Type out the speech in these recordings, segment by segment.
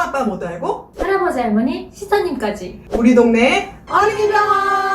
엄마 아빠 못 알고? 할아버지 할머니 시사님까지. 우리 동네 어린이 병원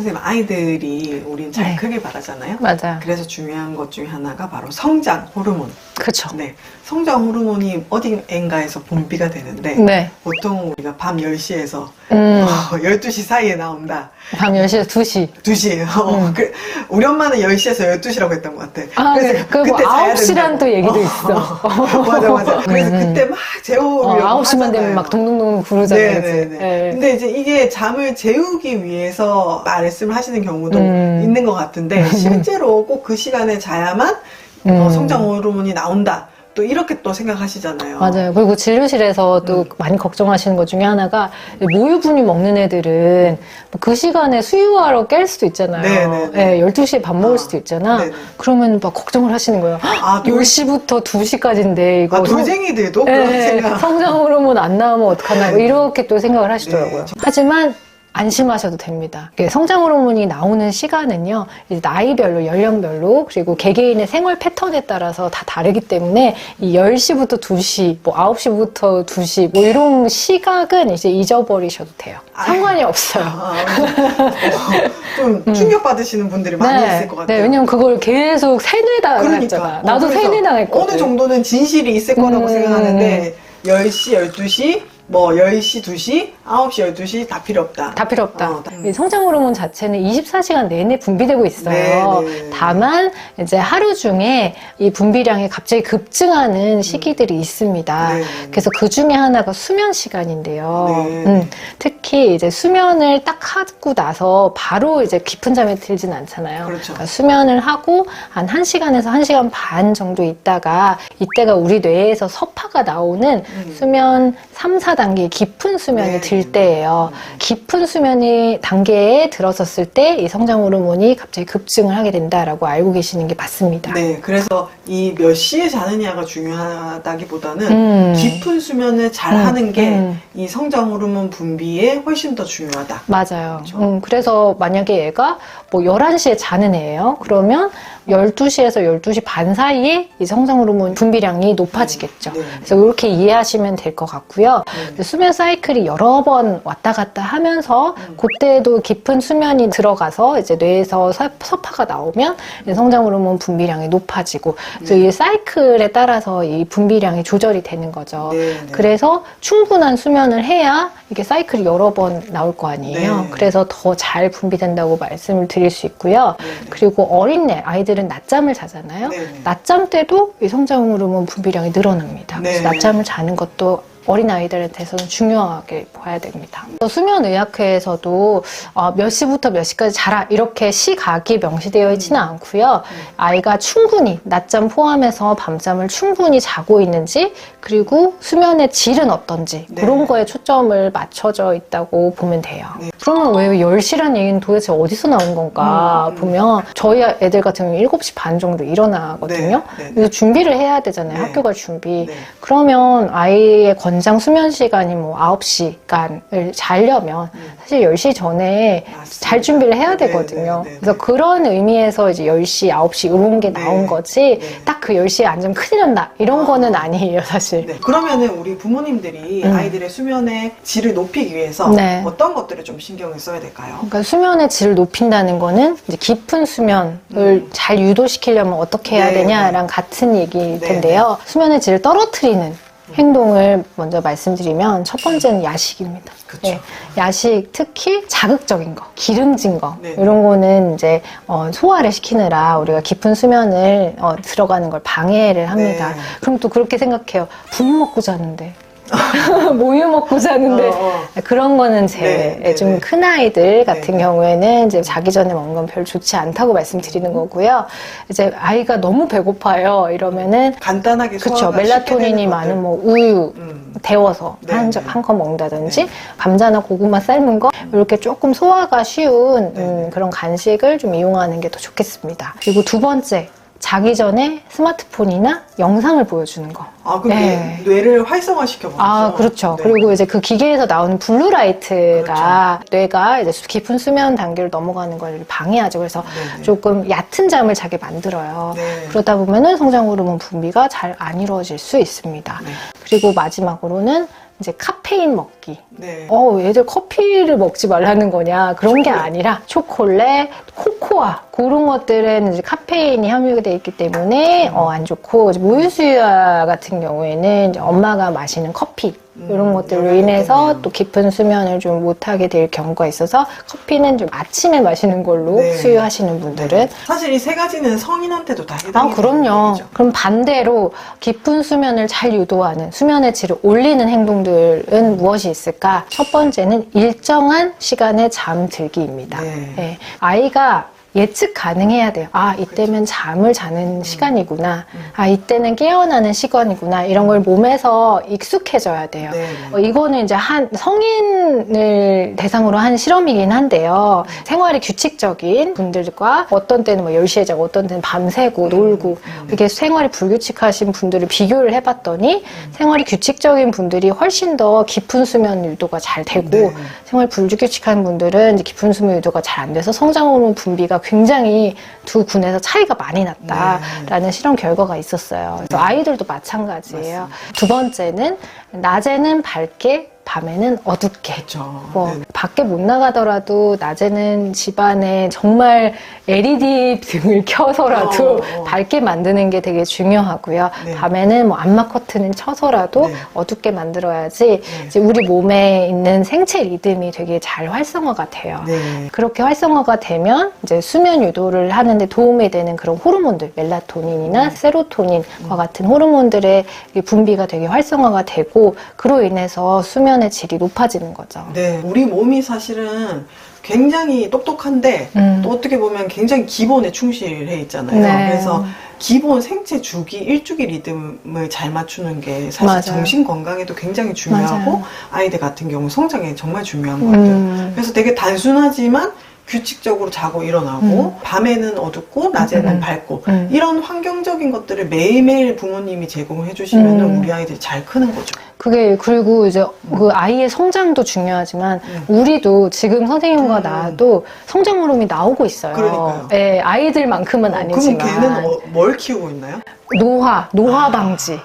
선생님 아이들이 우린 잘 네. 크길 바라잖아요 맞아요. 그래서 중요한 것 중에 하나가 바로 성장 호르몬 그쵸. 네, 성장 호르몬이 어딘가에서 분비가 되는데 네. 보통 우리가 밤 10시에서 음, 12시 사이에 나온다 밤 10시에서 2시. 2시 어, 음. 그, 우리 엄마는 10시에서 12시라고 했던 것 같아 아, 네. 그리고 그때 자야 9시란 된다고. 또 얘기도 어, 있어. 어, 맞아 맞아 그래서 음. 그때 막 재우려고 어, 9시만 되면 하잖아요. 막 동동동 부르잖아요. 그치? 네네네. 네. 근데 이제 이게 잠을 재우기 위해서 말 씀을 하시는 경우도 음. 있는 것 같은데 실제로 꼭 그 시간에 자야만 어, 음. 성장 호르몬이 나온다. 또 이렇게 또 생각하시잖아요. 맞아요. 그리고 진료실에서 또 음. 많이 걱정하시는 것 중에 하나가 모유분유 먹는 애들은 그 시간에 수유하러 깰 수도 있잖아요. 네네네. 네, 12시에 밥 먹을 아, 수도 있잖아. 네네. 그러면 막 걱정을 하시는 거예요. 아, 돌, 10시부터 2시까지인데 이거 아, 성- 돌쟁이들도 그런 네, 생각. 성장 호르몬 안 나오면 어떡하나 뭐 네. 이렇게 또 생각을 하시더라고요. 네. 하지만 안심하셔도 됩니다. 성장 호르몬이 나오는 시간은요, 이제 나이별로, 연령별로, 그리고 개개인의 생활 패턴에 따라서 다 다르기 때문에 이 10시부터 2시, 뭐 9시부터 2시, 뭐 이런 시각은 이제 잊어버리셔도 돼요. 상관이 없어요. 아, 어, 좀 충격 받으시는 분들이 많이 있을 것 같아요. 네, 왜냐면 그걸 계속 세뇌당했잖아. 그러니까. 나도 어, 그래서 세뇌당했거든. 어느 정도는 진실이 있을 거라고 음. 생각하는데 10시, 12시, 뭐 10시, 2시, 9시, 12시 다 필요 없다. 다 필요 없다. 어, 다- 이 성장 호르몬 자체는 24시간 내내 분비되고 있어요. 네, 네. 다만 이제 하루 중에 이 분비량이 갑자기 급증하는 시기들이 있습니다. 네. 그래서 그 중에 하나가 수면 시간인데요. 네. 음, 특히 이제 수면을 딱 하고 나서 바로 이제 깊은 잠에 들진 않잖아요. 그렇죠. 그러니까 수면을 하고 한 1시간에서 1시간 반 정도 있다가 이때가 우리 뇌에서 서파가 나오는 음. 수면 3, 4 단계 깊은 수면이 네. 들 때예요. 깊은 수면이 단계에 들어섰을 때 이 성장 호르몬이 갑자기 급증을 하게 된다라고 알고 계시는 게 맞습니다. 네, 그래서 이 몇 시에 자느냐가 중요하다기보다는 음. 깊은 수면을 잘 음, 하는 게이 음. 성장 호르몬 분비에 훨씬 더 중요하다. 맞아요. 그렇죠. 음, 그래서 만약에 얘가 뭐 11시에 자는 애예요. 그러면 12시에서 12시 반 사이에 이 성장 호르몬 분비량이 높아지겠죠. 네. 그래서 이렇게 이해하시면 될 것 같고요. 네. 수면 사이클이 여러 번 왔다 갔다 하면서 음. 그때도 깊은 수면이 들어가서 이제 뇌에서 서, 서파가 나오면 이 성장 호르몬 분비량이 높아지고 그래서 네. 이 사이클에 따라서 이 분비량이 조절이 되는 거죠. 네, 네. 그래서 충분한 수면을 해야 이게 사이클이 여러 번 나올 거 아니에요. 네. 그래서 더 잘 분비된다고 말씀을 드릴 수 있고요. 그리고 어린애 아이들은 낮잠을 자잖아요. 낮잠 때도 이 성장 호르몬 분비량이 늘어납니다. 네. 그래서 낮잠을 자는 것도 어린 아이들한테서는 중요하게 봐야 됩니다. 수면 의학회에서도 어, 몇 시부터 몇 시까지 자라 이렇게 시각이 명시되어 있지는 않고요. 아이가 충분히 낮잠 포함해서 밤잠을 충분히 자고 있는지 그리고 수면의 질은 어떤지 네. 그런 거에 초점을 맞춰져 있다고 보면 돼요. 네. 그러면 왜 10시란 얘기는 도대체 어디서 나온 건가 음, 음. 보면 저희 애들 같은 경우는 7시 반 정도 일어나거든요. 네, 네. 그래서 준비를 해야 되잖아요. 네. 학교 갈 준비. 네. 그러면 아이의 권장 수면 시간이 뭐 9시간을 자려면 음. 사실 10시 전에 맞습니다. 잘 준비를 해야 네, 되거든요. 네, 네, 그래서 네. 그런 의미에서 이제 10시, 9시 이런 게 네. 나온 거지 네. 딱그 10시에 앉으면 큰일 난다. 이런 아. 거는 아니에요, 사실. 네. 그러면은 우리 부모님들이 음. 아이들의 수면의 질을 높이기 위해서 네. 어떤 것들을 좀 신경을 써야 될까요? 그러니까 수면의 질을 높인다는 거는 이제 깊은 수면을 음. 잘 유도시키려면 어떻게 해야 네, 되냐랑 같은 얘기일 네, 텐데요. 수면의 질을 떨어뜨리는 행동을 먼저 말씀드리면 첫 번째는 야식입니다. 그쵸. 네, 야식 특히 자극적인 거, 기름진 거 네. 이런 거는 이제 어, 소화를 시키느라 우리가 깊은 수면을 어, 들어가는 걸 방해를 합니다. 네. 그럼 또 그렇게 생각해요. 분 먹고 자는데. 모유 먹고 자는데 어, 어. 그런 거는 제 네, 네, 좀 네. 큰 아이들 같은 네. 경우에는 이제 자기 전에 먹는 건 별로 좋지 않다고 말씀드리는 거고요. 이제 아이가 너무 배고파요. 이러면은 간단하게 소화가 멜라토닌이 많은. 뭐 우유 음. 데워서 네, 한 네. 한컵 먹는다든지 네. 감자나 고구마 삶은 거 이렇게 조금 소화가 쉬운 네, 음, 네. 그런 간식을 좀 이용하는 게 더 좋겠습니다. 그리고 두 번째 자기 전에 스마트폰이나 영상을 보여주는 거. 아, 그게 네. 뇌를 활성화시켜 버리죠. 아, 그렇죠. 네. 그리고 이제 그 기계에서 나오는 블루라이트가 뇌가 이제 깊은 수면 단계를 넘어가는 걸 방해하죠. 그래서 네네. 조금 얕은 잠을 자게 만들어요. 네. 그러다 보면은 성장 호르몬 분비가 잘 안 이루어질 수 있습니다. 네. 그리고 마지막으로는 이제 카페인 먹기. 네. 어, 얘들 커피를 먹지 말라는 거냐. 그런 게 아니라 초콜릿, 코코아, 그런 것들은 이제 카페인이 함유가 되어 있기 때문에 어, 안 좋고, 이제 모유수유아 같은 경우에는 이제 엄마가 마시는 커피, 이런 음, 것들로 인해서. 또 깊은 수면을 좀 못하게 될 경우가 있어서 커피는 좀 아침에 마시는 걸로 네. 수유하시는 분들은 네. 사실 이 세 가지는 성인한테도 다 아, 해당이 되는 그럼요. 얘기죠. 그럼 반대로 깊은 수면을 잘 유도하는 수면의 질을 올리는 행동들은 무엇이 있을까? 첫 번째는 일정한 시간에 잠들기입니다. 네. 네. 아이가 예측 가능해야 돼요. 아, 이때면 잠을 자는 시간이구나. 아, 이때는 깨어나는 시간이구나. 이런 걸 몸에서 익숙해져야 돼요. 네. 어, 이거는 이제 한 성인을 대상으로 한 실험이긴 한데요. 생활이 규칙적인 분들과 어떤 때는 뭐 10시에 자고 어떤 때는 밤새고 놀고 이렇게 생활이 불규칙하신 분들을 비교를 해봤더니 생활이 규칙적인 분들이 훨씬 더 깊은 수면 유도가 잘 되고 네. 생활 불규칙한 분들은 깊은 수면 유도가 잘 안 돼서 성장 호르몬 분비가 굉장히 두 군에서 차이가 많이 났다라는 실험 결과가 있었어요. 그래서 아이들도 마찬가지예요. 두 번째는 낮에는 밝게 밤에는 어둡게. 그렇죠. 뭐 네. 밖에 못 나가더라도 낮에는 집안에 정말 LED 등을 켜서라도 어, 어. 밝게 만드는 게 되게 중요하고요. 네. 밤에는 뭐 암막 커튼을 쳐서라도 네. 어둡게 만들어야지 이제 우리 몸에 있는 생체 리듬이 되게 잘 활성화가 돼요. 네. 그렇게 활성화가 되면 이제 수면 유도를 하는데 도움이 되는 그런 호르몬들, 멜라토닌이나 음. 세로토닌과 같은 호르몬들의 이 분비가 되게 활성화가 되고 그로 인해서 수면 의 질이 높아지는 거죠. 네, 우리 몸이 사실은 굉장히 똑똑한데 음. 또 어떻게 보면 굉장히 기본에 충실해 있잖아요. 네. 그래서 기본 생체 주기, 일주기 리듬을 잘 맞추는 게 사실 맞아요. 정신 건강에도 굉장히 중요하고 맞아요. 아이들 같은 경우 성장에 정말 중요한 것 같아요. 음. 그래서 되게 단순하지만 규칙적으로 자고 일어나고 음. 밤에는 어둡고 낮에는 음. 밝고 음. 이런 환경적인 것들을 매일매일 부모님이 제공해 주시면 음. 우리 아이들이 잘 크는 거죠. 그게 그리고 이제 그 아이의 성장도 중요하지만 음. 우리도 지금 선생님과 음. 나도 성장 호르몬이 나오고 있어요. 그러니까요. 네, 아이들만큼은 어, 아니지만 그럼 걔는 어, 뭘 키우고 있나요? 노화, 노화 방지.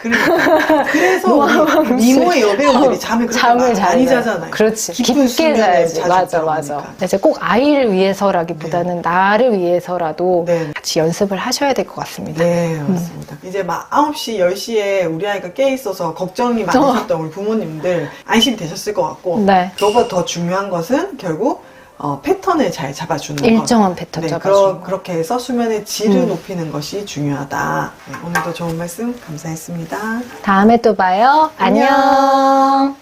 그러니까 그래서 미모의 여배우들이 잠을 그렇게 잠을 많이, 잘. 자잖아요. 그렇지. 깊은 깊게 자야지. 맞아. 맞아. 이제 꼭 아이를 위해서라기보다는 나를 위해서라도 네. 같이 연습을 하셔야 될 것 같습니다. 네, 맞습니다. 이제 막 9시, 10시에 우리 아이가 깨 있어서 걱정이 많으셨던 우리 부모님들 안심이 되셨을 것 같고 네. 그거보다 더 중요한 것은 결국 어, 패턴을 잘 잡아주는 것. 일정한 패턴 네, 잡아주는 그러, 거. 그렇게 해서 수면의 질을 음. 높이는 것이 중요하다. 네, 오늘도 좋은 말씀 감사했습니다. 다음에 또 봐요. 안녕. 안녕.